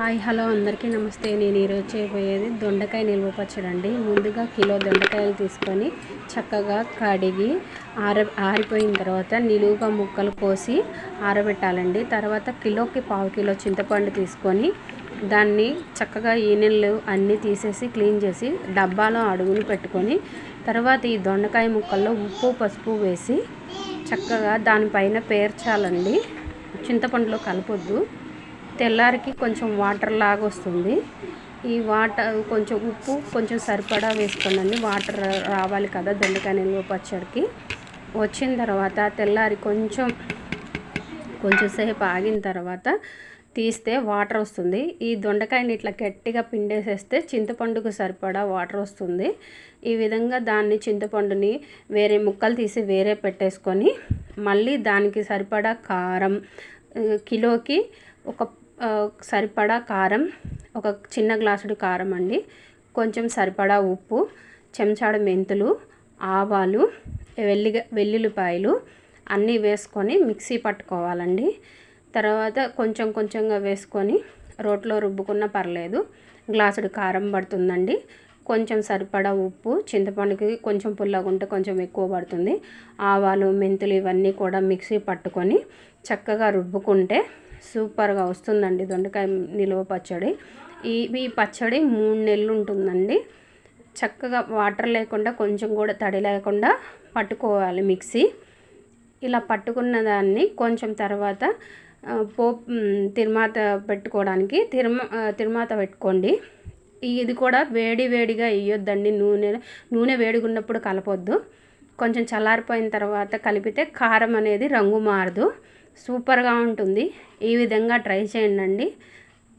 Hi hello అందరికీ నమస్తే. నేను ఈరోజు చేయబోయేది దొండకాయ నిల్వ పచ్చడి అండి. ముందుగా కిలో దొండకాయలు తీసుకొని చక్కగా కడిగి ఆర ఆరిపోయిన తర్వాత నిలువుగా ముక్కలు కోసి ఆరబెట్టాలండి. తర్వాత కిలోకి పావు కిలో చింతపండు తీసుకొని దాన్ని చక్కగా ఈనెళ్ళు అన్నీ తీసేసి క్లీన్ చేసి డబ్బాలో అడుగును పెట్టుకొని తర్వాత ఈ దొండకాయ ముక్కల్లో ఉప్పు పసుపు వేసి చక్కగా దానిపైన పేర్చాలండి. చింతపండులో కలపొద్దు. తెల్లారికి కొంచెం వాటర్ లాగా వస్తుంది ఈ వాటర్ కొంచెం ఉప్పు కొంచెం సరిపడా వేసుకోనండి. వాటర్ రావాలి కదా దొండకాయ నిల్వ పచ్చడికి. వచ్చిన తర్వాత తెల్లారి కొంచెం కొంచెం సేపు ఆగిన తర్వాత తీస్తే వాటర్ వస్తుంది. ఈ దొండకాయని ఇట్లా గట్టిగా పిండేసేస్తే చింతపండుకు సరిపడా వాటర్ వస్తుంది. ఈ విధంగా దాన్ని చింతపండుని వేరే ముక్కలు తీసి వేరే పెట్టేసుకొని మళ్ళీ దానికి సరిపడా కారం కిలోకి ఒక సరిపడా కారం ఒక చిన్న గ్లాసుడు కారం అండి. కొంచెం సరిపడా ఉప్పు చెంచాడు మెంతులు ఆవాలు వెల్లి వెల్లుల్లిపాయలు అన్నీ వేసుకొని మిక్సీ పట్టుకోవాలండి. తర్వాత కొంచెం కొంచెంగా వేసుకొని రోట్లో రుబ్బుకున్న పర్లేదు గ్లాసుడు కారం పడుతుందండి. కొంచెం సరిపడా ఉప్పు చింతపండుకి కొంచెం పుల్లగా ఉంటే కొంచెం ఎక్కువ పడుతుంది. ఆవాలు మెంతులు ఇవన్నీ కూడా మిక్సీ పట్టుకొని చక్కగా రుబ్బుకుంటే సూపర్గా వస్తుందండి దొండకాయ నిలువ పచ్చడి. ఈ ఈ పచ్చడి మూడు నెలలు ఉంటుందండి. చక్కగా వాటర్ లేకుండా కొంచెం కూడా తడి లేకుండా పట్టుకోవాలి మిక్సీ. ఇలా పట్టుకున్న దాన్ని కొంచెం తర్వాత పోపు తిరుమాత పెట్టుకోవడానికి తిరుమ తిరుమాత పెట్టుకోండి. ఇది కూడా వేడి వేడిగా వేయొద్దండి. నూనె నూనె వేడిగా ఉన్నప్పుడు కలపొద్దు. కొంచెం చల్లారిపోయిన తర్వాత కలిపితే కారం అనేది రంగు మారదు. సూపర్గా ఉంటుంది. ఈ విధంగా ట్రై చేయండి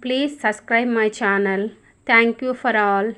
please subscribe my channel. Thank you for all.